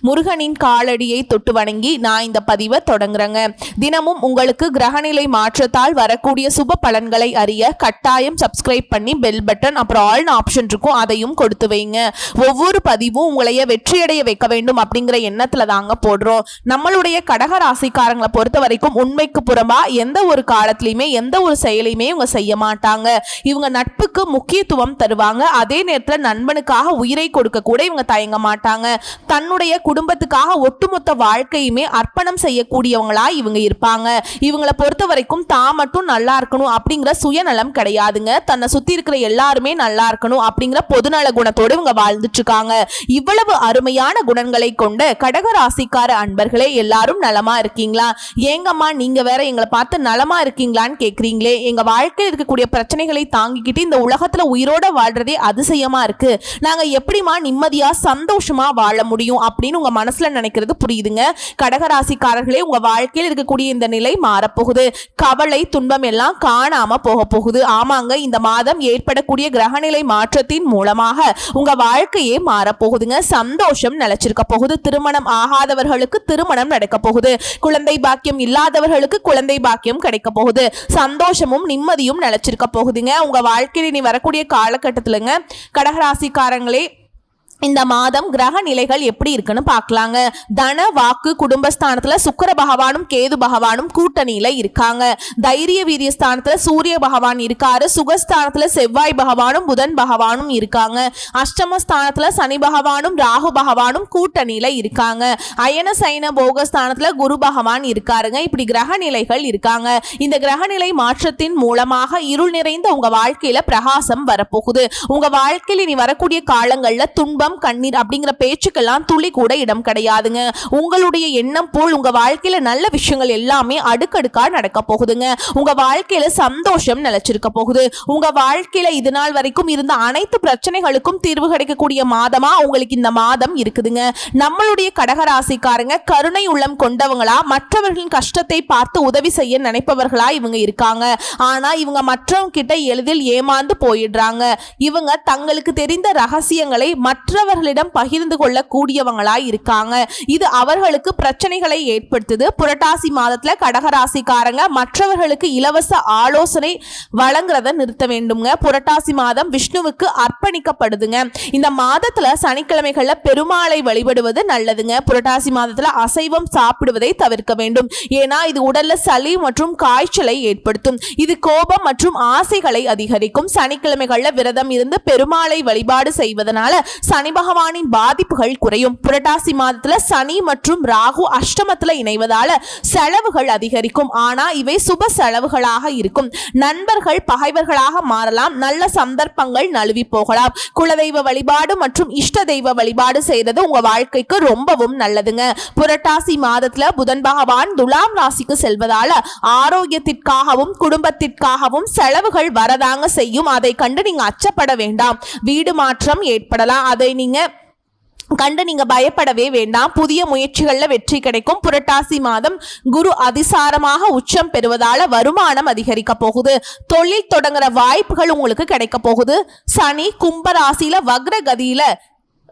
முருகனின் காலடியை தொட்டு வணங்கி நான் இந்த பதிவை தொடங்குறேங்க. தினமும் உங்களுக்கு கிரகநிலை மாற்றத்தால் வரக்கூடிய சுப பலன்களை அறிய கட்டாயம் சப்ஸ்கிரைப் பண்ணி பெல் பட்டன் அப்புறம் ஆல் ஆப்ஷன் இருக்கும் அதையும் கொடுத்து வைங்க. ஒவ்வொரு பதிவும் உங்களைய வெற்றியடைய வைக்க வேண்டும் அப்படிங்கிற எண்ணத்துல தாங்க போடுறோம். நம்மளுடைய கடக ராசிக்காரங்களை பொறுத்த வரைக்கும் உண்மைக்கு புறம்பா எந்த ஒரு காலத்திலையுமே எந்த ஒரு செயலையுமே இவங்க செய்ய மாட்டாங்க. இவங்க நட்புக்கு முக்கியத்துவம் தருவாங்க. அதே நேரத்தில் நண்பனுக்காக உயிரை கொடுக்க கூட இவங்க தயங்க மாட்டாங்க. தன்னுடைய குடும்பத்துக்காக ஒட்டுமொத்த வாழ்க்கையுமே அர்ப்பணம் செய்யக்கூடியவங்களா இவங்க இருப்பாங்க. இவங்களை பொறுத்த வரைக்கும் தான் மட்டும் நல்லா இருக்கணும் அப்படிங்கிற சுயநலம் கிடையாதுங்க. தன்னை சுத்தி இருக்கிற எல்லாருமே நல்லா இருக்கணும் அப்படிங்கிற பொதுநல குணத்தோடு இவங்க வாழ்ந்துட்டு இருக்காங்க இவ்வளவு அருமையான குணங்களை கொண்ட கடக ராசிக்கார அன்பர்களே எல்லாரும் நலமா இருக்கீங்களா? ஏங்கம்மா நீங்க வேற எங்களை பார்த்து நலமா இருக்கீங்களான்னு கேக்குறீங்களே. எங்க வாழ்க்கையில் இருக்கக்கூடிய பிரச்சனைகளை தாங்கிக்கிட்டு இந்த உலகத்துல உயிரோட வாழ்றதே அதிசயமா இருக்கு. நாங்க எப்படிமா நிம்மதியா சந்தோஷமா வாழ முடியும் அப்படின்னு உங்க மனசுல நினைக்கிறது புரியுதுங்க. கடகராசிக்காரர்களே உங்க வாழ்க்கையில் இருக்கக்கூடிய இந்த நிலை மாறப்போகுது. கவலை துன்பம் எல்லாம் காணாம போக போகுது ஆமாங்க இந்த மாதம் ஏற்படக்கூடிய கிரகநிலை மாற்றத்தின் மூலமாக உங்க வாழ்க்கையே மாறப்போகுதுங்க. சந்தோஷம் நிலைச்சிருக்க போகுது. திருமணம் ஆகாதவர்களுக்கு திருமணம் நடக்க போகுது. குழந்தை பாக்கியம் இல்லாதவர்களுக்கு குழந்தை பாக்கியம் கிடைக்க போகுது. சந்தோஷமும் நிம்மதியும் நிலைச்சிருக்க போகுதுங்க. உங்க வாழ்க்கையில் இனி வரக்கூடிய காலகட்டத்திலங்க கடகராசிக்காரங்களே இந்த மாதம் கிரக நிலைகள் எப்படி இருக்குன்னு பார்க்கலாங்க. தன வாக்கு குடும்பஸ்தானத்துல சுக்கர பகவானும் கேது பகவானும் கூட்டணியில இருக்காங்க. தைரிய வீரிய ஸ்தானத்துல சூரிய பகவான் இருக்காரு. சுகஸ்தானத்துல செவ்வாய் பகவானும் புதன் பகவானும் இருக்காங்க. அஷ்டமஸ்தானத்துல சனி பகவானும் ராகு பகவானும் கூட்டணியில இருக்காங்க. அயன சைன போகஸ்தானத்துல குரு பகவான் இருக்காருங்க. இப்படி கிரக நிலைகள் இருக்காங்க. இந்த கிரகநிலை மாற்றத்தின் மூலமாக இருள் நிறைந்த உங்க வாழ்க்கையில பிரகாசம் வரப்போகுது. உங்க வாழ்க்கையில் இனி வரக்கூடிய காலங்கள்ல துன்பம் கண்ணீர் அப்படிங்கிற பேச்சுக்கெல்லாம் துளி கூட இடம் கிடையாதுங்க. உங்களுடைய எண்ணம் போல் உங்க வாழ்க்கையில நல்ல விஷயங்கள் எல்லாமே அடுக்கடுக்கா நடக்க போகுதுங்க. உங்க வாழ்க்கையில சந்தோஷம் நிலைச்சிருக்க போகுது. உங்க வாழ்க்கையில இது நாள் வரைக்கும் இருந்த அனைத்து பிரச்சனைகளுக்கும் தீர்வு கிடைக்கக்கூடிய மாதமா உங்களுக்கு இந்த மாதம் இருக்குதுங்க. நம்மளுடைய கடகராசிக்காரங்க கருணை உள்ளம் கொண்டவங்களா மற்றவர்களின் கஷ்டத்தை பார்த்து உதவி செய்ய நினைப்பவர்களா இவங்க இருக்காங்க. ஆனா இவங்க மற்றவங்க கிட்ட எளிதில் ஏமாந்து போயிடுறாங்க. இவங்க தங்களுக்கு தெரிந்த ரகசியங்களை மற்ற மற்றவர்களிடம் பகிர்ந்து கொள்ள கூடியவங்களா இருக்காங்க. இது அவர்களுக்கு பிரச்சனைகளை ஏற்படுத்துது. புரட்டாசி மாதத்துல கடகராசிக்காரங்க மற்றவர்களுக்கு இலவச ஆலோசனை வழங்குறத நிறுத்த வேண்டுங்க புரட்டாசி மாதம் விஷ்ணுவுக்கு அர்ப்பணிக்கப்படுதுங்க. இந்த மாதத்துல சனிக்கிழமைகள்ல பெருமாளை வழிபடுவது நல்லதுங்க. புரட்டாசி மாதத்துல அசைவம் சாப்பிடுவதை தவிர்க்க வேண்டும். ஏன்னா இது உடல்ல சளி மற்றும் காய்ச்சலை ஏற்படுத்தும். இது கோபம் மற்றும் ஆசைகளை அதிகரிக்கும். சனிக்கிழமைகள்ல விரதம் இருந்து பெருமாளை வழிபாடு செய்வதனால சனி பகவானின் பாதிப்புகள் குறையும். புரட்டாசி மாதத்துல சனி மற்றும் ராகு அஷ்டமத்துல இணைவதால செலவுகள் அதிகரிக்கும். ஆனா இவை சுப செலவுகளாக இருக்கும். நண்பர்கள் பகைவர்களாக மாறலாம். நல்ல சந்தர்ப்பங்கள் நழுவி போகலாம். குலதெய்வ வழிபாடு மற்றும் இஷ்ட தெய்வ வழிபாடு செய்யறது உங்க வாழ்க்கைக்கு ரொம்பவும் நல்லதுங்க. புரட்டாசி மாதத்துல புதன் பகவான் துலாம் ராசிக்கு செல்வதால ஆரோக்கியத்திற்காகவும் குடும்பத்திற்காகவும் செலவுகள் வரதாங்க செய்யும். அதை கண்டு நீங்க அச்சப்பட வேண்டாம். வீடு மாற்றம் ஏற்படலாம். அதை நீங்க கண்டு நீங்க பயப்படவே வேண்டாம். புதிய முயற்சிகள்ல வெற்றி கிடைக்கும். புரட்டாசி மாதம் குரு அதிசாரமாக உச்சம் பெறுவதால வருமானம் அதிகரிக்க போகுது. தொழில் தொடங்குற வாய்ப்புகள் உங்களுக்கு கிடைக்க போகுது. சனி கும்பராசியில வக்ரகதியில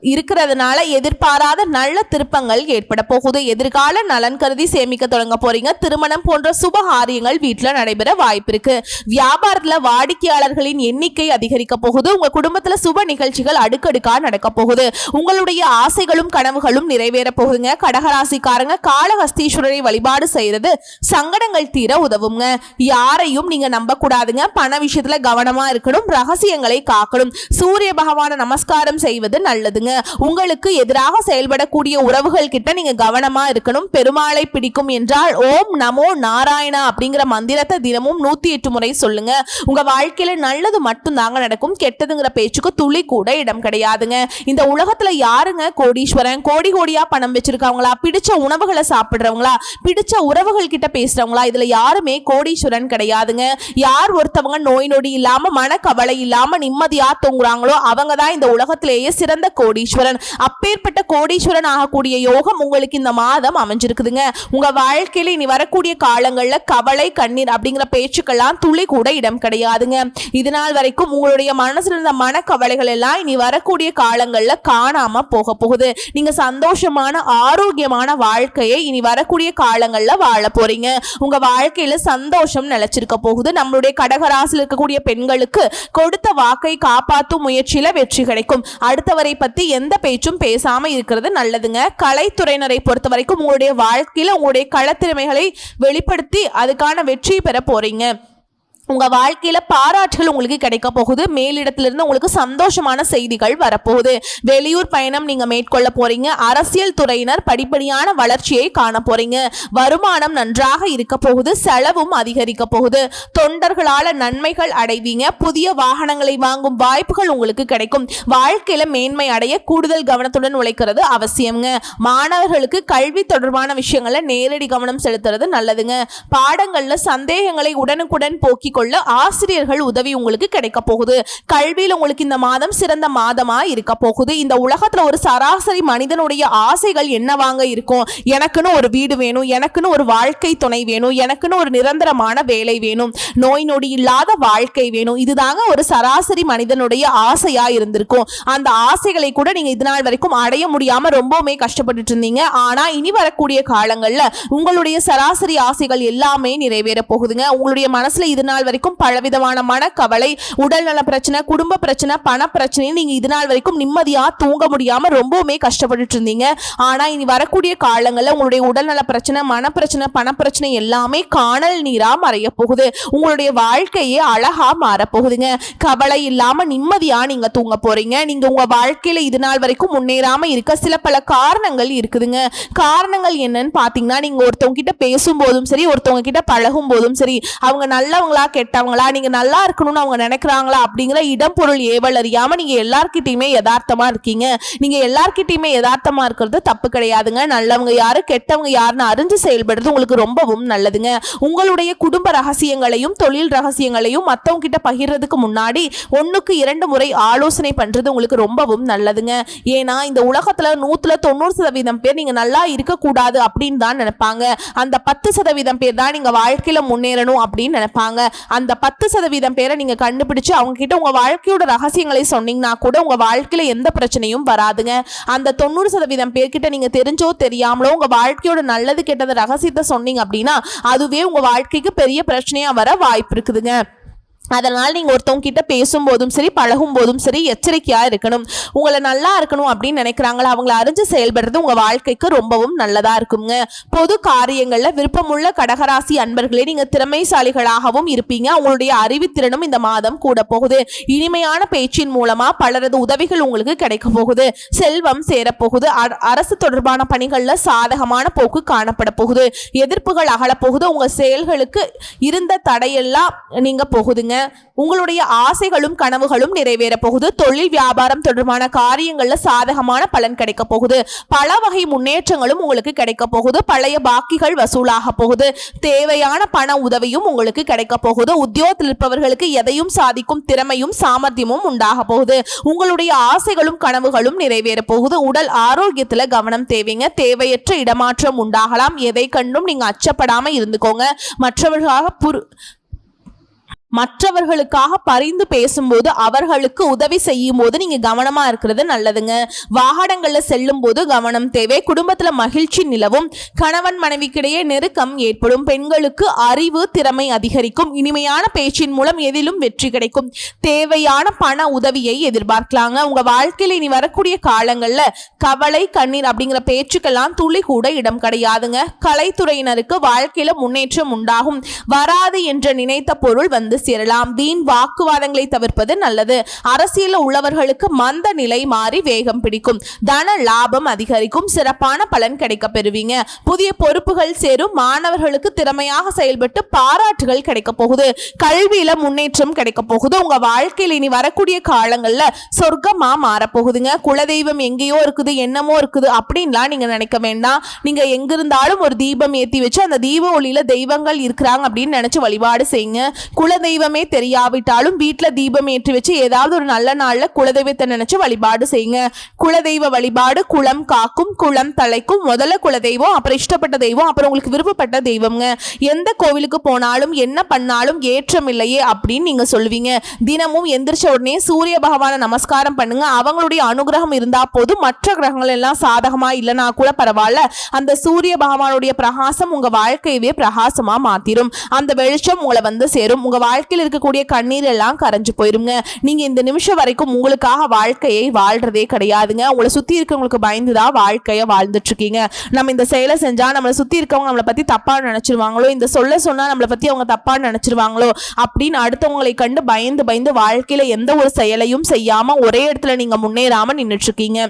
இருக்கிறதுனால எதிர்பாராத நல்ல திருப்பங்கள் ஏற்பட போகுது. எதிர்கால நலன் கருதி சேமிக்க தொடங்க போறீங்க. திருமணம் போன்ற சுப காரியங்கள் வீட்டில் நடைபெற வாய்ப்பு இருக்கு. வியாபாரத்தில் வாடிக்கையாளர்களின் எண்ணிக்கை அதிகரிக்க போகுது. உங்க குடும்பத்தில் சுப நிகழ்ச்சிகள் அடுக்கடுக்காக நடக்க போகுது. உங்களுடைய ஆசைகளும் கனவுகளும் நிறைவேற போகுதுங்க. கடகராசிக்காரங்க காலஹஸ்தீஸ்வரரை வழிபாடு செய்யறது சங்கடங்கள் தீர உதவுங்க. யாரையும் நீங்க நம்ப கூடாதுங்க பண விஷயத்துல கவனமா இருக்கணும். ரகசியங்களை காக்கணும். சூரிய பகவான நமஸ்காரம் செய்வது நல்லதுங்க. நல்லதுங்க உங்களுக்கு எதிராக செயல்படக்கூடிய உறவுகள் கிட்ட நீங்க கவனமா இருக்கணும். பெருமாளை பிடிக்கும் என்றால் ஓம் நமோ நாராயணா அப்படிங்கிற மந்திரத்தை தினமும் நூத்தி எட்டு முறை சொல்லுங்க. உங்க வாழ்க்கையில நல்லது மட்டும் தாங்க நடக்கும். கெட்டதுங்கிற பேச்சுக்கு துளி கூட இடம் கிடையாதுங்க. இந்த உலகத்துல யாருங்க கோடீஸ்வரன்? கோடி கோடியா பணம் வச்சிருக்கவங்களா? பிடிச்ச உணவுகளை சாப்பிடுறவங்களா? பிடிச்ச உறவுகள் கிட்ட பேசுறவங்களா? இதுல யாருமே கோடீஸ்வரன் கிடையாதுங்க. யார் ஒருத்தவங்க நோய் நொடி இல்லாம மனக்கவலை இல்லாம நிம்மதியா தூங்குறாங்களோ அவங்க தான் இந்த உலகத்திலேயே சிறந்த கோடி கோடீஸ்வரன். அப்பேற்பட்ட கோடீஸ்வரன் ஆகக்கூடிய யோகம் உங்களுக்கு இந்த மாதம் அமைஞ்சிருக்குதுங்க. உங்க வாழ்க்கையில இனி வரக்கூடிய காலங்கள்ல கவலை கண்ணீர் அப்படிங்கிற பேச்சுக்கெல்லாம் துளி கூட இடம் கிடையாதுங்க. இது நாள் வரைக்கும் உங்களுடைய மனசுல இருந்த மனக்கவலைகள் எல்லாம் இனி வரக்கூடிய காலங்கள்ல காணாம போக போகுது. நீங்க சந்தோஷமான ஆரோக்கியமான வாழ்க்கையை இனி வரக்கூடிய காலங்கள்ல வாழ போறீங்க. உங்க வாழ்க்கையில சந்தோஷம் நிலைச்சிருக்க போகுது. நம்மளுடைய கடகராசில் இருக்கக்கூடிய பெண்களுக்கு கொடுத்த வாக்கை காப்பாற்றும் முயற்சியில வெற்றி கிடைக்கும். அடுத்தவரை பத்தி எந்த பேச்சும் பேசாம இருக்கிறது நல்லதுங்க. கலைத்துறையினரை பொறுத்த வரைக்கும் உங்களுடைய வாழ்க்கையில உங்களுடைய களத்திறமைகளை வெளிப்படுத்தி அதுக்கான வெற்றி பெற போறீங்க. உங்கள் வாழ்க்கையில் பாராட்டுகள் உங்களுக்கு கிடைக்க போகுது. மேலிடத்திலிருந்து உங்களுக்கு சந்தோஷமான செய்திகள் வரப்போகுது. வெளியூர் பயணம் நீங்கள் மேற்கொள்ள போகிறீங்க அரசியல் துறையினர் படிப்படியான வளர்ச்சியை காண போகிறீங்க வருமானம் நன்றாக இருக்க போகுது. செலவும் அதிகரிக்க போகுது. தொண்டர்களால் நன்மைகள் அடைவீங்க. புதிய வாகனங்களை வாங்கும் வாய்ப்புகள் உங்களுக்கு கிடைக்கும். வாழ்க்கையில் மேன்மை அடைய கூடுதல் கவனத்துடன் உழைக்கிறது அவசியம்ங்க. மாணவர்களுக்கு கல்வி தொடர்பான விஷயங்களை நேரடி கவனம் செலுத்துறது நல்லதுங்க. பாடங்களில் சந்தேகங்களை உடனுக்குடன் போக்கி கொள்ள ஆசிரியர்கள் உதவி உங்களுக்கு கிடைக்க போகுது. கல்வியில் உங்களுக்கு இந்த மாதம் சிறந்த மாதமா இருக்க போகுது. இந்த உலகத்துல ஒரு சராசரி மனிதனுடைய ஆசைகள் என்னவாங்க இருக்கும்? எனக்குன்னு ஒரு வீடு வேணும் எனக்குன்னு ஒரு வாழ்க்கை துணை வேணும் எனக்குன்னு ஒரு நிரந்தரமான வேலை வேணும் நோய் நொடி இல்லாத வாழ்க்கை வேணும். இதுதாங்க ஒரு சராசரி மனிதனுடைய ஆசையா இருந்திருக்கும். அந்த ஆசைகளை கூட நீங்க இது நாள் வரைக்கும் அடைய முடியாம ரொம்பவுமே கஷ்டப்பட்டுட்டு இருந்தீங்க. ஆனா இனி வரக்கூடிய காலங்கள்ல உங்களுடைய சராசரி ஆசைகள் எல்லாமே நிறைவேற போகுதுங்க. உங்களுடைய மனசுல இது நாள் வரைக்கும் பலவிதமான மனக்கவலை உடல்நல பிரச்சனை குடும்ப பிரச்சனை பண பிரச்சனை நீங்க இது நாள் வரைக்கும் நிம்மதியா தூங்க முடியாம ரொம்பவுமே கஷ்டப்பட்டுட்டு இருந்தீங்க ஆனா இனி வரக்கூடிய காலங்களில் உங்களுடைய உடல்நல பிரச்சனை மன பிரச்சனை பண பிரச்சனை எல்லாமே காணல் நீரா மறைய போகுது உங்களுடைய வாழ்க்கையே அழகா மாறப் போகுதுங்க கவலை இல்லாம நிம்மதியா நீங்க தூங்க போறீங்க. நீங்க உங்க வாழ்க்கையில இது நாள் வரைக்கும் முன்னேறாம இருக்க சில பல காரணங்கள் இருக்குதுங்க. காரணங்கள் என்னன்னு பாத்தீங்கன்னா நீங்க ஒருத்தவங்க கிட்ட பேசும்போதும் சரி ஒருத்தவங்க கிட்ட பழகும் போதும் சரி அவங்க நல்லவங்களா கெட்டவங்களா? நீங்க நல்லா இருக்கணும்னு அவங்க நினைக்கிறாங்களா? அப்படிங்கிற இடம் பொருள் ஏவல் அறியாம நீங்க எல்லார்கிட்டயுமே யதார்த்தமா இருக்கீங்க. நீங்க எல்லார்கிட்டயுமே யதார்த்தமா இருக்கிறது தப்பு கிடையாதுங்க. நல்லவங்க யாரு கெட்டவங்க யாருன்னு அறிஞ்சு செயல்படுறது உங்களுக்கு ரொம்பவும் நல்லதுங்க. உங்களுடைய குடும்ப ரகசியங்களையும் தொழில் ரகசியங்களையும் மற்றவங்க கிட்ட பகிர்றதுக்கு முன்னாடி ஒன்றுக்கு இரண்டு முறை ஆலோசனை பண்றது உங்களுக்கு ரொம்பவும் நல்லதுங்க. ஏன்னா இந்த உலகத்துல நூத்துல தொண்ணூறு சதவீதம் பேர் நீங்க நல்லா இருக்கக்கூடாது அப்படின்னு தான் நினைப்பாங்க. அந்த பத்து சதவீதம் பேர் தான் நீங்க வாழ்க்கையில முன்னேறணும் அப்படின்னு நினைப்பாங்க. அந்த பத்து சதவீதம் பேரை நீங்கள் கண்டுபிடிச்சு அவங்க உங்கள் வாழ்க்கையோட ரகசியங்களை சொன்னீங்கன்னா கூட உங்கள் வாழ்க்கையில் எந்த பிரச்சனையும் வராதுங்க. அந்த தொண்ணூறு சதவீதம் பேர்கிட்ட நீங்கள் தெரிஞ்சோ தெரியாமலோ உங்கள் வாழ்க்கையோட நல்லது கெட்டது ரகசியத்தை சொன்னீங்க அப்படின்னா அதுவே உங்கள் வாழ்க்கைக்கு பெரிய பிரச்சனையாக வர வாய்ப்பு இருக்குதுங்க. அதனால் நீங்கள் ஒருத்தவங்க கிட்ட பேசும்போதும் சரி பழகும் போதும் சரி எச்சரிக்கையாக இருக்கணும். உங்களை நல்லா இருக்கணும் அப்படின்னு நினைக்கிறாங்களா அவங்கள அறிஞ்சு செயல்படுறது உங்கள் வாழ்க்கைக்கு ரொம்பவும் நல்லதாக இருக்குங்க. பொது காரியங்களில் விருப்பமுள்ள கடகராசி அன்பர்களே நீங்கள் திறமைசாலிகளாகவும் இருப்பீங்க. அவங்களுடைய அறிவுத்திறனும் இந்த மாதம் கூட போகுது. இனிமையான பேச்சின் மூலமாக பலரது உதவிகள் உங்களுக்கு கிடைக்க போகுது. செல்வம் சேரப்போகுது அர- அரசு தொடர்பான பணிகளில் சாதகமான போக்கு காணப்பட போகுது. எதிர்ப்புகள் அகலப்போகுது உங்கள் செயல்களுக்கு இருந்த தடையெல்லாம் நீங்கள் போகுதுங்க. உங்களுடைய ஆசைகளும் கனவுகளும் நிறைவேற போகுது. தொழில் வியாபாரம் தொடர்பான காரியங்கள்ல சாதகமான பலன் கிடைக்க போகுது. பல வகை முன்னேற்றங்களும் உங்களுக்கு கிடைக்க போகுது. பழைய பாக்கிகள் வசூலாக போகுது. தேவையான பண உதவியும் உங்களுக்கு கிடைக்க போகுது. உத்தியோகத்தில் இருப்பவர்களுக்கு எதையும் சாதிக்கும் திறமையும் சாமர்த்தியமும் உண்டாக போகுது. உங்களுடைய ஆசைகளும் கனவுகளும் நிறைவேற போகுது. உடல் ஆரோக்கியத்துல கவனம் தேவைங்க. தேவையற்ற இடமாற்றம் உண்டாகலாம். எதை கண்டும் நீங்க அச்சப்படாம இருந்துக்கோங்க. மற்றவர்களாக புரு மற்றவர்களுக்காக பரிந்து பேசும்போது அவர்களுக்கு உதவி செய்யும் போது நீங்க கவனமா இருக்கிறது நல்லதுங்க. வாகனங்கள்ல செல்லும் போது கவனம் தேவை. குடும்பத்துல மகிழ்ச்சி நிலவும். கணவன் மனைவிக்கிடையே நெருக்கம் ஏற்படும். பெண்களுக்கு அறிவு திறமை அதிகரிக்கும். இனிமையான பேச்சின் மூலம் எதிலும் வெற்றி கிடைக்கும். தேவையான பண உதவியை எதிர்பார்க்கலாங்க. உங்க வாழ்க்கையில இனி வரக்கூடிய காலங்கள்ல கவலை கண்ணீர் அப்படிங்கிற பேச்சுக்கெல்லாம் துளி கூட இடம் கிடையாதுங்க. கலைத்துறையினருக்கு வாழ்க்கையில முன்னேற்றம் உண்டாகும். வராது என்று நினைத்த பொருள் வந்து சேரலாம். வீண் வாக்குவாதங்களை தவிர்ப்பது நல்லது. அரசியலில் உள்ளவர்களுக்கு மந்த நிலை மாறி வேகம் பிடிக்கும். தன லாபம் அதிகரிக்கும். சிறப்பான பலன் கிடைக்க பெறுவீங்க. புதிய பொறுப்புகள் சேரும். மாணவர்களுக்கு திறமையாக செயல்பட்டு பாராட்டுகள் கிடைக்க போகுது. கல்வியில முன்னேற்றம் கிடைக்க போகுது. உங்க வாழ்க்கையில் இனி வரக்கூடிய காலங்கள்ல சொர்க்கமா மாறப்போகுதுங்க குலதெய்வம் எங்கேயோ இருக்குது என்னமோ இருக்குது அப்படின்லாம் நீங்க நினைக்க வேண்டாம். நீங்க எங்க இருந்தாலும் ஒரு தீபம் ஏத்தி வச்சு அந்த தீப ஒளியில தெய்வங்கள் இருக்கிறாங்க அப்படின்னு நினைச்சு வழிபாடு செய்யுங்க. குலதெய்வம் தெரியாவிட்டாலும் வீட்டில் தீபம் ஏற்றி வச்சு ஏதாவது ஒரு நல்ல நாளில் குலதெய்வத்தை நினைச்சு வழிபாடு செய்யுங்க. குலதெய்வ வழிபாடு குளம் காக்கும் குளம் தலைக்கும். முதல்ல குலதெய்வம் அப்புறம் இஷ்டப்பட்ட தெய்வம் அப்புறம் உங்களுக்கு விருப்பப்பட்ட தெய்வம்ங்க. எந்த கோவிலுக்கு போனாலும் என்ன பண்ணாலும் ஏற்றம் இல்லையே அப்படின்னு நீங்க சொல்லுவீங்க. தினமும் எந்திரிச்ச உடனே சூரிய பகவானை நமஸ்காரம் பண்ணுங்க. அவங்களுடைய அனுகிரகம் இருந்தால் போதும். மற்ற கிரகங்கள் எல்லாம் சாதகமா இல்லைனா கூட பரவாயில்ல. அந்த சூரிய பகவானுடைய பிரகாசம் உங்க வாழ்க்கையவே பிரகாசமா மாத்திரும். அந்த வெளிச்சம் உங்களை வந்து சேரும். உங்க வாழ்க்கையில் இருக்கக்கூடிய கண்ணீர் எல்லாம் கரைஞ்சு போயிருங்க. நீங்க இந்த நிமிஷம் வரைக்கும் உங்களுக்காக வாழ்க்கையை வாழ்றதே கிடையாதுங்க. உங்களை சுத்தி இருக்கவங்களுக்கு பயந்துதான் வாழ்க்கையை வாழ்ந்துட்டு இருக்கீங்க நம்ம இந்த செயலை செஞ்சா நம்மளை சுத்தி இருக்கவங்க நம்மளை பத்தி தப்பா நினைச்சிருவாங்களோ இந்த சொல்ல சொன்னா நம்மளை பத்தி அவங்க தப்பா நினைச்சிருவாங்களோ அப்படின்னு அடுத்தவங்களை கண்டு பயந்து பயந்து வாழ்க்கையில எந்த ஒரு செயலையும் செய்யாம ஒரே இடத்துல நீங்க முன்னேறாம நின்றுட்டு இருக்கீங்க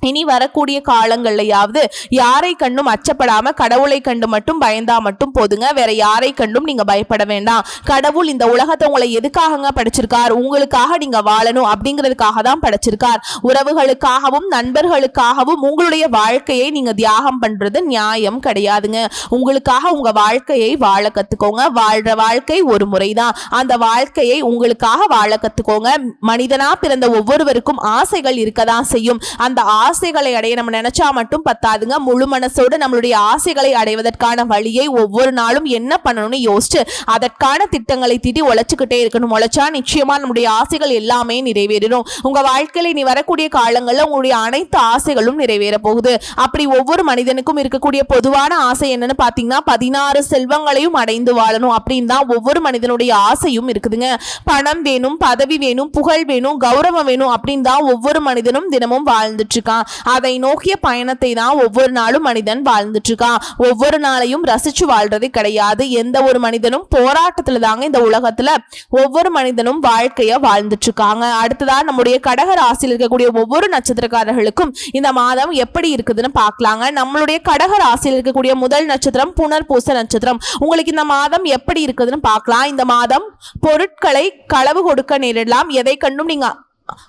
இனி வரக்கூடிய காலங்கள்லையாவது யாரை கண்டும் அச்சப்படாம கடவுளை கண்டு மட்டும் பயந்தா மட்டும் போதுங்க. வேற யாரை கண்டும் நீங்க பயப்பட வேண்டாம். கடவுள் இந்த உலகத்தை உங்களை எதுக்காகங்க படைச்சிருக்கார்? உங்களுக்காக நீங்க வாழணும் அப்படிங்கிறதுக்காக தான் படைச்சிருக்கார். உறவுகளுக்காகவும் நண்பர்களுக்காகவும் உங்களுடைய வாழ்க்கையை நீங்க தியாகம் பண்றது நியாயம் கிடையாதுங்க. உங்களுக்காக உங்க வாழ்க்கையை வாழ கத்துக்கோங்க. வாழ்ற வாழ்க்கை ஒரு முறைதான். அந்த வாழ்க்கையை உங்களுக்காக வாழ கத்துக்கோங்க. மனிதனா பிறந்த ஒவ்வொருவருக்கும் ஆசைகள் இருக்கதான் செய்யும். அந்த ஆசைகளை அடைய நம்ம நினைச்சா மட்டும் பத்தாதுங்க. முழு மனசோடு நம்மளுடைய ஆசைகளை அடைவதற்கான வழியை ஒவ்வொரு நாளும் என்ன பண்ணணும்னு யோசிச்சு அதற்கான திட்டங்களை திட்டி உழைச்சிக்கிட்டே இருக்கணும். உழைச்சா நிச்சயமா நம்முடைய ஆசைகள் எல்லாமே நிறைவேறிடும். உங்க வாழ்க்கையில நீ வரக்கூடிய காலங்களில் உங்களுடைய அனைத்து ஆசைகளும் நிறைவேற போகுது. அப்படி ஒவ்வொரு மனிதனுக்கும் இருக்கக்கூடிய பொதுவான ஆசை என்னன்னு பாத்தீங்கன்னா பதினாறு செல்வங்களையும் அடைந்து வாழணும் அப்படின்னு தான் ஒவ்வொரு மனிதனுடைய ஆசையும் இருக்குதுங்க. பணம் வேணும் பதவி வேணும் புகழ் வேணும் கௌரவம் வேணும் அப்படின்னு தான் ஒவ்வொரு மனிதனும் தினமும் வாழ்ந்துட்டு இருக்கான் அதை நோக்கிய பயணத்தை தான் ஒவ்வொரு நாளும் மனிதன் வாழ்ந்துட்டு இருக்கான் ஒவ்வொரு நாளையும் ரசிச்சு வாழ்றது கிடையாது. எந்த ஒரு மனிதனும் போராட்டத்துல தாங்க இந்த உலகத்துல ஒவ்வொரு மனிதனும் வாழ்க்கைய வாழ்ந்துட்டு இருக்காங்க அடுத்ததா நம்முடைய கடக ராசியில் இருக்கக்கூடிய ஒவ்வொரு நட்சத்திரக்காரர்களுக்கும் இந்த மாதம் எப்படி இருக்குதுன்னு பார்க்கலாங்க. நம்மளுடைய கடக ராசியில் இருக்கக்கூடிய முதல் நட்சத்திரம் புனர் பூச நட்சத்திரம். உங்களுக்கு இந்த மாதம் எப்படி இருக்குதுன்னு பார்க்கலாம். இந்த மாதம் பொருட்களை களவு கொடுக்க நேரிடலாம். எதை கண்டும் நீங்க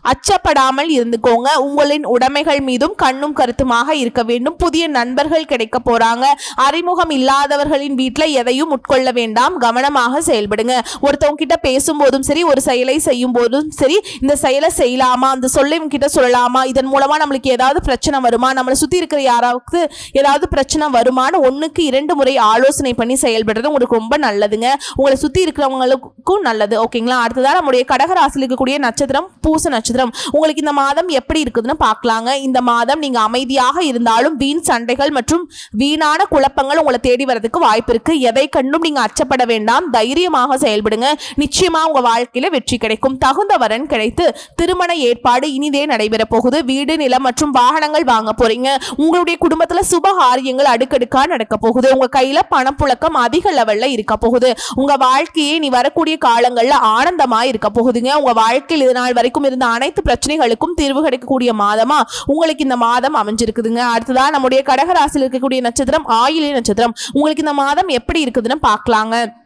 அச்சப்படாமல் இருந்துக்கோங்க. உங்களின் உடைமைகள் மீதும் கண்ணும் கருத்துமாக இருக்க வேண்டும். புதிய நண்பர்கள் கிடைக்க போறாங்க. அறிமுகம் இல்லாதவர்களின் வீட்டில் எதையும் உட்கொள்ள வேண்டாம். கவனமாக செயல்படுங்க. ஒருத்தவங்க கிட்ட பேசும்போதும் சரி ஒரு செயலை செய்யும் போதும் சரி இந்த செயலை செய்யலாமா? அந்த சொல்லை கிட்ட சொல்லலாமா? இதன் மூலமா நம்மளுக்கு ஏதாவது பிரச்சனை வருமா? நம்மளை சுத்தி இருக்கிற யாராவது ஏதாவது பிரச்சனை வருமான்னு ஒன்றுக்கு இரண்டு முறை ஆலோசனை பண்ணி செயல்படுறது உங்களுக்கு ரொம்ப நல்லதுங்க. உங்களை சுத்தி இருக்கிறவங்களுக்கும் நல்லது. ஓகேங்களா? அடுத்ததான் நம்முடைய கடகராசியில் இருக்கக்கூடிய நட்சத்திரம் பூச நட்சத்திரம் உங்களுக்கு இந்த மாதம் எப்படி இருக்குதுன்னு பார்க்கலாங்க. இந்த மாதம் நீங்க அமைதியாக இருந்தாலும் வீண் சண்டைகள் மற்றும் வீணான குழப்பங்கள் உங்களை தேடி வரதுக்கு வாய்ப்பு இருக்கு. எதை கண்டும் நீங்க அச்சப்பட வேண்டாம். தைரியமாக செயல்படுங்க. நிச்சயமா உங்க வாழ்க்கையில வெற்றி கிடைக்கும். தகுந்த வரன் கிடைத்து திருமண ஏற்பாடு இனிதே நடைபெற போகுது. வீடு நிலம் மற்றும் வாகனங்கள் வாங்க போறீங்க. உங்களுடைய குடும்பத்துல சுப காரியங்கள் அடுக்கடுக்கா நடக்க போகுது. உங்க கையில பணப்புழக்கம் அதிக லெவல்ல இருக்க போகுது. உங்க வாழ்க்கையே நீ வரக்கூடிய காலங்கள்ல ஆனந்தமா இருக்க போகுதுங்க. உங்க வாழ்க்கையில் இது நாள் வரைக்கும் இருந்த அனைத்து பிரச்சனைகளுக்கும் தீர்வு கிடைக்கக்கூடிய மாதமா? உங்களுக்கு இந்த மாதம் அமைஞ்சிருக்குதுங்க. அடுத்ததா நம்முடைய கடகராசியில் இருக்கக்கூடிய நட்சத்திரம் ஆயிலி நட்சத்திரம். உங்களுக்கு இந்த மாதம் எப்படி இருக்குதுன்னு பார்க்கலாங்க.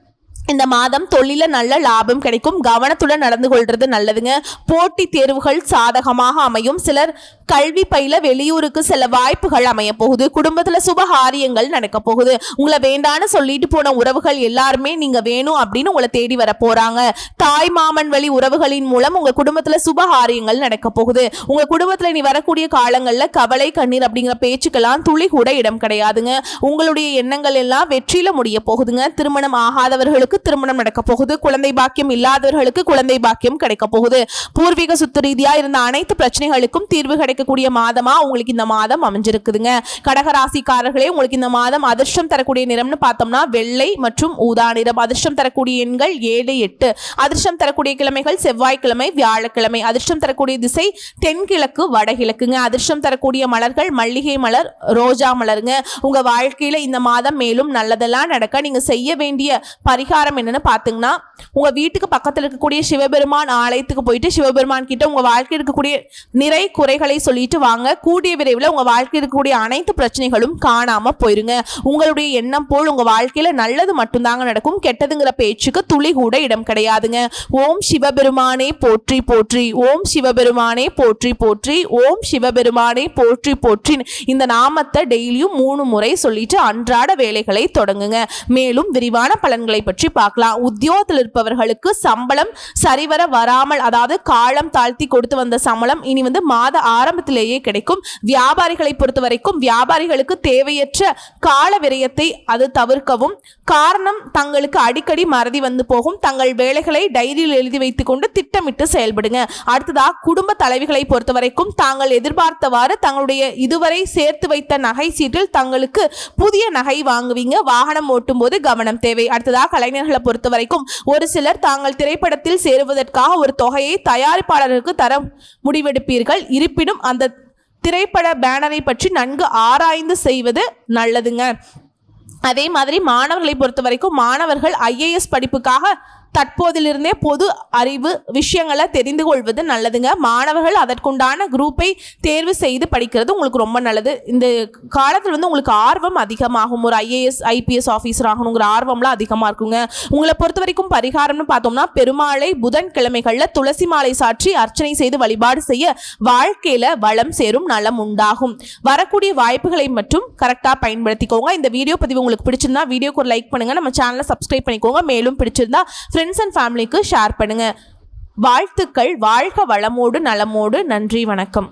இந்த மாதம் தொழில நல்ல லாபம் கிடைக்கும். கவனத்துடன் நடந்து கொள்றது நல்லதுங்க. போட்டி தேர்வுகள் சாதகமாக அமையும். சிலர் கல்வி பயில வெளியூருக்கு சில வாய்ப்புகள் அமைய போகுது. குடும்பத்துல சுபகாரியங்கள் நடக்க போகுது. உங்களை வேண்டான்னு சொல்லிட்டு போன உறவுகள் எல்லாருமே நீங்க வேணும் அப்படின்னு உங்களை தேடி வர போறாங்க. தாய் மாமன் வழி உறவுகளின் மூலம் உங்க குடும்பத்துல சுபகாரியங்கள் நடக்க போகுது. உங்க குடும்பத்துல நீ வரக்கூடிய காலங்கள்ல கவலை கண்ணீர் அப்படிங்கிற பேச்சுக்கெல்லாம் துளி கூட இடம் கிடையாதுங்க. உங்களுடைய எண்ணங்கள் எல்லாம் வெற்றியில முடிய போகுதுங்க. திருமணம் ஆகாதவர்களுக்கு திருமணம் நடக்க போகுது. குழந்தை பாக்கியம் இல்லாதவர்களுக்கு குழந்தை பாக்கியம் கிடைக்க போகுது. பூர்வீக சுத்து ரீதியா இருந்த அனைத்து பிரச்சனைகளுக்கும் தீர்வு கிடைக்கக்கூடிய மாதமா உங்களுக்கு இந்த மாதம் அமைஞ்சிருக்குதுங்க. கடகராசிக்காரர்களே உங்களுக்கு இந்த மாதம் அதிர்ஷ்டம் தரக்கூடிய நிறம்னு பார்த்தோம்னா வெள்ளை மற்றும் ஊதா நிறம். அதிர்ஷ்டம் தரக்கூடிய எண்கள் ஏழு எட்டு. அதிர்ஷ்டம் தரக்கூடிய கிழமைகள் செவ்வாய்க்கிழமை வியாழக்கிழமை. அதிர்ஷ்டம் தரக்கூடிய திசை தென்கிழக்கு வடகிழக்குங்க. அதிர்ஷ்டம் தரக்கூடிய மலர்கள் மல்லிகை மலர் ரோஜா மலருங்க. உங்க வாழ்க்கையில இந்த மாதம் மேலும் நல்லதெல்லாம் நடக்க நீங்க செய்ய வேண்டிய பரிகார பரிகாரம் என்னன்னு பார்த்தீங்கன்னா உங்க வீட்டுக்கு பக்கத்தில் இருக்கக்கூடிய சிவபெருமான் ஆலயத்துக்கு போயிட்டு சிவபெருமான் கிட்ட உங்க வாழ்க்கையில் இருக்கக்கூடிய நிறை குறைகளை சொல்லிட்டு வாங்க. கூடிய விரைவில் உங்க வாழ்க்கையில் இருக்கக்கூடிய அனைத்து பிரச்சனைகளும் காணாம போயிருங்க. உங்களுடைய எண்ணம் போல் உங்க வாழ்க்கையில நல்லது மட்டும்தாங்க நடக்கும். கெட்டதுங்கிற பேச்சுக்கு துளி கூட இடம் கிடையாதுங்க. ஓம் சிவபெருமானே போற்றி போற்றி. ஓம் சிவபெருமானே போற்றி போற்றி. ஓம் சிவபெருமானே போற்றி போற்றி. இந்த நாமத்தை டெய்லியும் மூணு முறை சொல்லிட்டு அன்றாட வேலைகளை தொடங்குங்க. மேலும் விரிவான பலன்களை பற்றி பார்க்கலாம். உத்தியோகத்தில் இருப்பவர்களுக்கு சம்பளம் சரிவர வராமல் அதாவது காலம் தாழ்த்தி கொடுத்து வந்த சம்பளம் இனி வந்து மாத ஆரம்பத்திலேயே கிடைக்கும். வியாபாரிகளை பொறுத்த வரைக்கும் வியாபாரிகளுக்கு தேவையற்ற கால விரயத்தை அது தவிர்க்கவும். காரணம் தங்களுக்கு அடிக்கடி மறதி வந்து போகும். தங்கள் வேலைகளை டைரியில் எழுதி வைத்துக்கொண்டு திட்டமிட்டு செயல்படுங்க. அடுத்ததா குடும்ப தலைவிகளை பொறுத்த வரைக்கும் தாங்கள் எதிர்பார்த்தவாறு தங்களுடைய இதுவரை சேர்த்து வைத்த நகை சீட்டில் தங்களுக்கு புதிய நகை வாங்குவீங்க. வாகனம் ஓட்டும் போது கவனம் தேவை. அடுத்ததாக கலைஞர்களை பொறுத்த வரைக்கும் ஒரு சிலர் தாங்கள் திரைப்படத்தில் சேருவதற்காக ஒரு தொகையை தயாரிப்பாளருக்கு தர முடிவெடுப்பீர்கள். இருப்பினும் அந்த திரைப்பட பேனரை பற்றி நன்கு ஆராய்ந்து செய்வது நல்லதுங்க. அதே மாதிரி மாணவர்களை பொறுத்த வரைக்கும் மாணவர்கள் ஐஏஎஸ் படிப்புக்காக தற்போதிலிருந்தே பொது அறிவு விஷயங்களை தெரிந்து கொள்வது நல்லதுங்க. மாணவர்கள் அதற்குண்டான குரூப்பை தேர்வு செய்து படிக்கிறது உங்களுக்கு ரொம்ப நல்லது. இந்த காலத்தில் வந்து உங்களுக்கு ஆர்வம் அதிகமாகும். ஒரு ஐஏஎஸ் ஐபிஎஸ் ஆஃபீஸர் ஆகணுங்கிற ஆர்வம்லாம் அதிகமாக இருக்குங்க. உங்களை பொறுத்த வரைக்கும் பரிகாரம்னு பார்த்தோம்னா பெருமாளை புதன்கிழமைகளில் துளசி மாலை சாற்றி அர்ச்சனை செய்து வழிபாடு செய்ய வாழ்க்கையில் வளம் சேரும் நலம் உண்டாகும். வரக்கூடிய வாய்ப்புகளை மட்டும் கரெக்டாக பயன்படுத்திக்கோங்க. இந்த வீடியோ பதிவு உங்களுக்கு பிடிச்சிருந்தா வீடியோக்கு ஒரு லைக் பண்ணுங்கள் நம்ம சேனலை சப்ஸ்கிரைப் பண்ணிக்கோங்க. மேலும் பிடிச்சிருந்தா ஃப்ரெண்ட்ஸ் அண்ட் ஃபேமிலிக்கு ஷேர் பண்ணுங்க. வாழ்த்துக்கள் வாழ்க வளமோடு நலமோடு நன்றி வணக்கம்.